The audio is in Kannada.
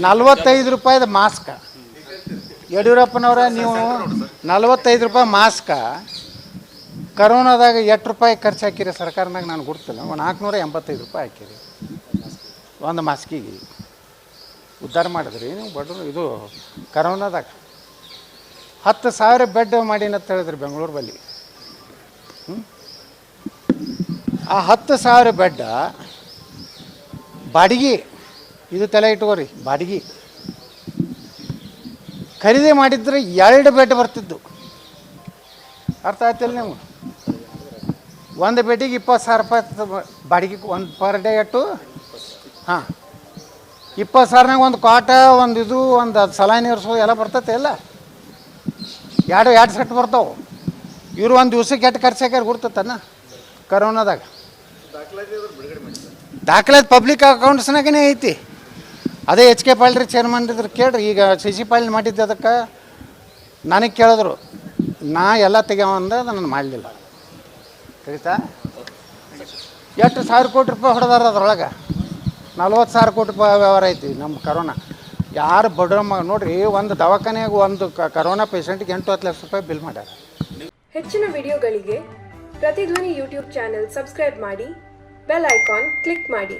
ನಲ್ವತ್ತೈದು ರೂಪಾಯಿದ ಮಾಸ್ಕ. ಯಡಿಯೂರಪ್ಪನವರ, ನೀವು ನಲ್ವತ್ತೈದು ರೂಪಾಯಿ ಮಾಸ್ಕ, ಕರೋನಾದಾಗ ಎಷ್ಟು ರೂಪಾಯಿ ಖರ್ಚು ಹಾಕಿರಿ ಸರ್ಕಾರದಾಗ ನಾನು ಗೊತ್ತಿಲ್ಲ ಒಂದು ನಾಲ್ಕುನೂರ ಎಂಬತ್ತೈದು ರೂಪಾಯಿ ಹಾಕಿರಿ. ಒಂದು ಮಾಸ್ಕಿಗೆ. ಉದ್ಧಾರ ಮಾಡಿದ್ರಿ. ನೀವು ಬಡ್ರು, ಇದು ಕರೋನಾದಾಗ. ಹತ್ತು ಸಾವಿರ ಬೆಡ್ ಮಾಡಿನಂತ ಹೇಳಿದ್ರಿ ಬೆಂಗಳೂರು ಹ್ಮ್? ಆ ಹತ್ತು ಸಾವಿರ ಬೆಡ್ ಬಾಡಿಗೆ ಇದು ತಲೆ ಇಟ್ಕೋರಿ ಬಾಡಿಗೆ. ಖರೀದಿ ಮಾಡಿದ್ರೆ ಎರಡು ಬೆಡ್ ಬರ್ತಿದ್ದು. ಅರ್ಥ ಆಯ್ತಿಲ್ಲ ನೀವು ಒಂದು ಬೆಡ್ಡಿಗೆ ಇಪ್ಪತ್ತು ಸಾವಿರ ರೂಪಾಯಿ ಬಾಡಿಗೆ ಒಂದು ಪರ್ ಡೇ ಎಟ್ಟು ಹಾಂ. ಇಪ್ಪತ್ತು ಸಾವಿರನಾಗ ಒಂದು ಕಾಟ ಒಂದು ಇದು ಒಂದು ಸಲಾನಿ ನೀರ್ಸು ಎಲ್ಲ ಬರ್ತೈತೆ ಎಲ್ಲ. ಎರಡು ಎರಡು ಸೆಟ್ ಬರ್ತಾವೆ. ಇವರು ಒಂದು ದಿವ್ಸಕ್ಕೆ ಎಟ್ಟು ಖರ್ಚು ಹಾಕ್ಯಾರ ಗುರ್ತತನ ಕರೋನಾದಾಗ. ದಾಖಲಾತಿ ಪಬ್ಲಿಕ್ ಅಕೌಂಟ್ಸ್ನಾಗೇ ಐತಿ. ಅದೇ ಎಚ್ ಕೆ ಪಾಲ್ರಿ ಚೇರ್ಮನ್ ಇದ್ರೆ ಕೇಳ್ರಿ, ಈಗ ಸಿ ಸಿ ಪಾಲ್ ಮಾಡಿದ್ದೆ ಅದಕ್ಕೆ ನನಗೆ ಕೇಳಿದ್ರು. ನಾ ಎಲ್ಲ ತೆಗ್ಯಾವಂದ ನಾನು ಮಾಡಲಿಲ್ಲ. ಕಲಿತಾ ಎಷ್ಟು ಸಾವಿರ ಕೋಟಿ ರೂಪಾಯಿ ಹೊಡೆದಾರ ಅದ್ರೊಳಗೆ? ನಲ್ವತ್ತು ಸಾವಿರ ಕೋಟಿ ರೂಪಾಯಿ ವ್ಯವಹಾರ ಐತಿ ನಮ್ಮ ಕರೋನಾ ಯಾರು ಬಡವ್ರ ಮಗ, ನೋಡ್ರಿ, ಒಂದು ದವಾಖಾನೆಯಾಗ ಒಂದು ಕರೋನಾ ಪೇಷಂಟ್ಗೆ ಎಂಟು ಹತ್ತು ಲಕ್ಷ ರೂಪಾಯಿ ಬಿಲ್ ಮಾಡ್ಯಾರ. ಹೆಚ್ಚಿನ ವಿಡಿಯೋಗಳಿಗೆ ಪ್ರತಿಧ್ವನಿ ಯೂಟ್ಯೂಬ್ ಚಾನೆಲ್ ಸಬ್ಸ್ಕ್ರೈಬ್ ಮಾಡಿ, ಬೆಲ್ ಐಕಾನ್ ಕ್ಲಿಕ್ ಮಾಡಿ.